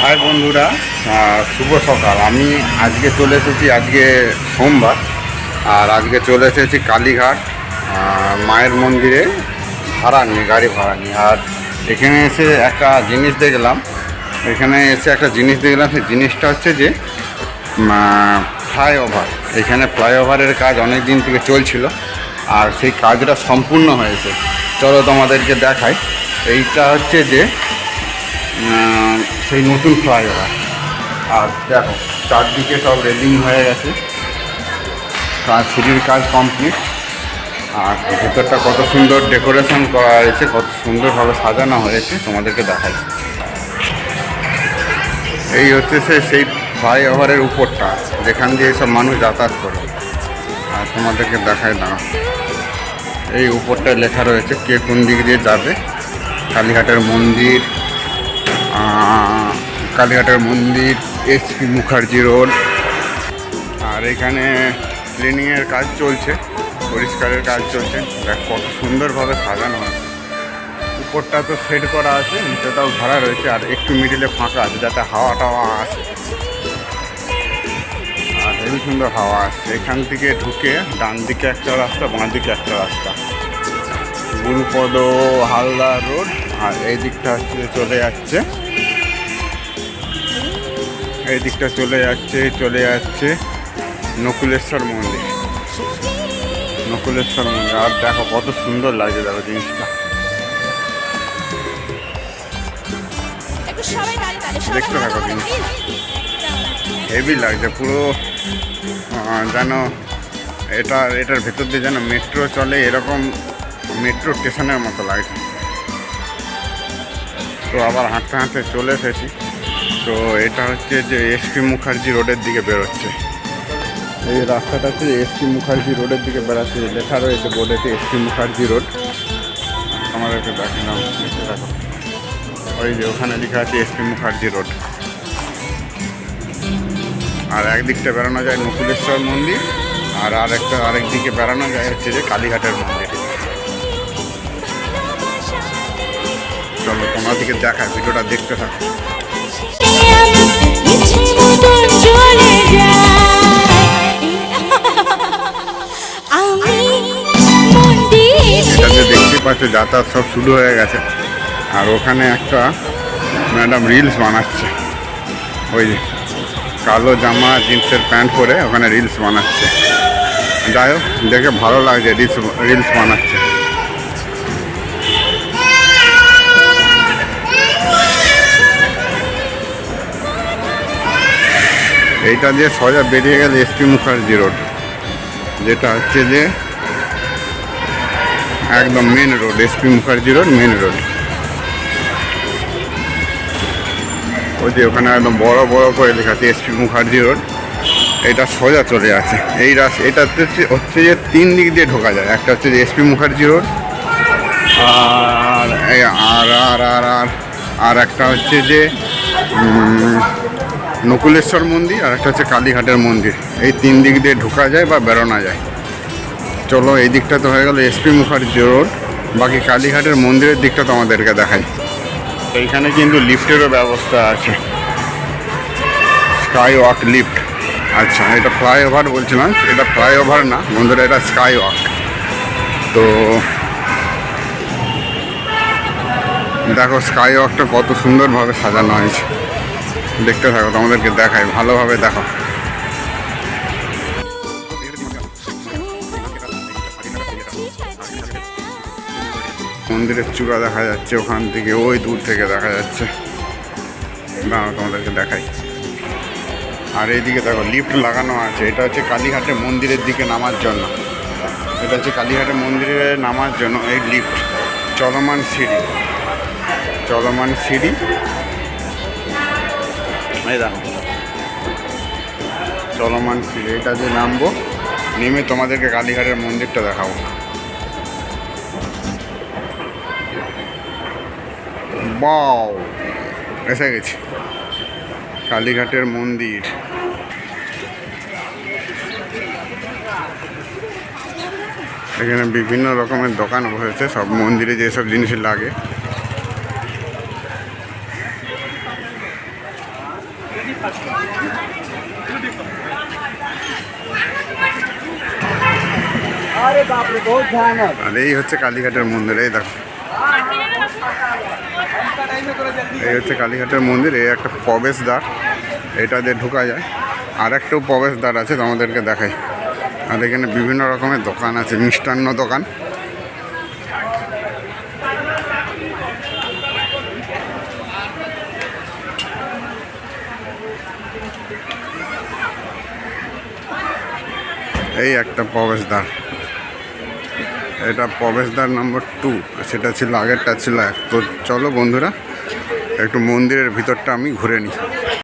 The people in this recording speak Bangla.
হাই বন্ধুরা শুভ সকাল। আমি আজকে চলে এসেছি, আজকে সোমবার। আর আজকে চলে এসেছি কালীঘাট মায়ের মন্দিরে ভাড়া নিয়ে, গাড়ি ভাড়া নিয়ে। আর এখানে এসে একটা জিনিস দেখলাম। এখানে এসে একটা জিনিস দেখলাম, সেই জিনিসটা হচ্ছে যে ফ্লাইওভার। এখানে ফ্লাইওভারের কাজ অনেক দিন থেকে চলছিল, আর সেই কাজটা সম্পূর্ণ হয়েছে। চলো তোমাদেরকে দেখাই। এইটা হচ্ছে যে সেই নতুন ফ্লাইওভার। আর দেখো, চারদিকে সব রেলিং হয়ে গেছে। কাজ, সিঁড়ির কাজ কমপ্লিট। আর ভেতরটা কত সুন্দর ডেকোরেশন করা হয়েছে, কত সুন্দরভাবে সাজানো হয়েছে, তোমাদেরকে দেখাই। এই হচ্ছে সে, সেই ফ্লাইওভারের উপরটা, যেখান দিয়ে সব মানুষ যাতায়াত করে। আর তোমাদেরকে দেখাই না এই উপরটায় লেখা রয়েছে কে কোন দিক দিয়ে যাবে? কালীঘাটের মন্দির কালীঘাটের মন্দির, এসপি মুখার্জি রোড। আর এখানে ক্লিনিংয়ের কাজ চলছে, পরিষ্কারের কাজ চলছে। দেখ কত সুন্দরভাবে সাজানো আছে। উপরটা তো সেট করা আছে, নিচেটাও ভাড়া রয়েছে, আর একটু মিডিলে ফাঁকা আছে, যাতে হাওয়া টাওয়া আসে। আর হেবি সুন্দর হাওয়া আসছে। এখান থেকে ঢুকে ডান দিকে একটা রাস্তা বাঁ দিকে একটা রাস্তা। গুরুপদ হালদার রোড আর এই দিকটা হচ্ছে চলে যাচ্ছে। এই দিকটা চলে যাচ্ছে চলে যাচ্ছে নকুলেশ্বর মন্দির। নকুলেশ্বর মন্দির আর দেখো কত সুন্দর লাগছে দেখো জিনিসটা। দেখতে থাকো জিনিস। হেভি লাগছে পুরো যেন এটা এটার ভেতর দিয়ে যেন মেট্রো চলে এরকম মেট্রো স্টেশনের মতো লাগছে। তো আবার হাঁটতে হাঁটতে চলে এসেছি। তো এটা হচ্ছে যে এসপি মুখার্জি রোডের দিকে বেরোচ্ছে। এই রাস্তাটা হচ্ছে এসপি মুখার্জি রোডের দিকে বেড়াচ্ছে। লেখা রয়েছে বোর্ডেতে এসপি মুখার্জি রোড। আমাদেরকে দেখালাম দেখো ওই যে ওখানে লেখা আছে এসপি মুখার্জি রোড। আর একদিকটা বেড়ানো যায় নকুলেশ্বর মন্দির, আর আরেকটা আরেক দিকে বেড়ানো যায় হচ্ছে যে কালীঘাটের মন্দির। চলো তোমাদেরকে দেখায় ভিডিওটা দেখতে থাকো। দেখতে পাচ্ছ যাতায়াত সব শুরু হয়ে গেছে। আর ওখানে একটা ম্যাডাম রিলস বানাচ্ছে। ওই যে কালো জামা জিন্সের প্যান্ট পরে ওখানে রিলস বানাচ্ছে। যাই হোক দেখে ভালো লাগছে রিলস রিলস বানাচ্ছে। এইটা দিয়ে সোজা বেরিয়ে গেল এসপি মুখার্জি রোড, যেটা হচ্ছে যে একদম main road S P Mukherjee road main road ওই যে ওখানে একদম বড় বড় করে লেখা আছে এসপি মুখার্জি রোড, এটা সোজা চলে আছে এই রাস্তা এটা হচ্ছে হচ্ছে যে তিন দিক দিয়ে ঢোকা যায়, একটা হচ্ছে যে এসপি মুখার্জি রোড, আর আর আর আর আর একটা হচ্ছে যে নকুলেশ্বর মন্দির আর একটা হচ্ছে কালীঘাটের মন্দির। এই তিন দিক দিয়ে ঢোকা যায় বা বেরোনো যায়। চলো, এই দিকটা তো হয়ে গেল এসপি মুখার্জি রোড। বাকি কালীঘাটের মন্দিরের দিকটা তো আমাদেরকে দেখাই। এইখানে কিন্তু লিফটেরও ব্যবস্থা আছে। Sky walk lift. আচ্ছা এটা ফ্লাইওভার বলছিলাম। এটা ফ্লাইওভার না, বন্ধুরা, এটা স্কাই ওয়াক। তো দেখো, স্কাই ওয়াকটা কত সুন্দরভাবে সাজানো হয়েছে। দেখতে থাকো, তোমাদেরকে দেখাই, ভালোভাবে দেখো। মন্দিরের চূড়া দেখা যাচ্ছে, ওখান থেকে ওই দূর থেকে দেখা যাচ্ছে। দাঁড়াও, তোমাদেরকে দেখাই। আর এইদিকে দেখো লিফট লাগানো আছে। এটা হচ্ছে কালীঘাটের মন্দিরের দিকে নামার জন্য। এটা হচ্ছে কালীঘাটে মন্দিরে নামার জন্য এই লিফট চলমান সিঁড়ি। চলমান সিঁড়ি। চলমান এটা যে নামবো, নেমে তোমাদেরকে কালীঘাটের মন্দিরটা দেখাবো। বাও, এসে গেছি। কালীঘাটের মন্দির। এখানে বিভিন্ন রকমের দোকান বসেছে, সব মন্দিরে যেসব জিনিস লাগে। আর এই হচ্ছে কালীঘাটের মন্দির, এই দেখো। এই হচ্ছে কালীঘাটের মন্দির, এই একটা প্রবেশদ্বার, এটা দিয়ে ঢোকা যায়। আর একটাও প্রবেশদ্বার আছে তোমাদেরকে দেখাই। আর এখানে বিভিন্ন রকমের দোকান আছে, মিষ্টান্ন দোকান। এই একটা প্রবেশদ্বার। এটা প্রবেশদ্বার নম্বর টু। সেটা ছিল আগেরটা ছিল এক। তো চলো বন্ধুরা, একটু মন্দিরের ভিতরটা আমি ঘুরে নিই।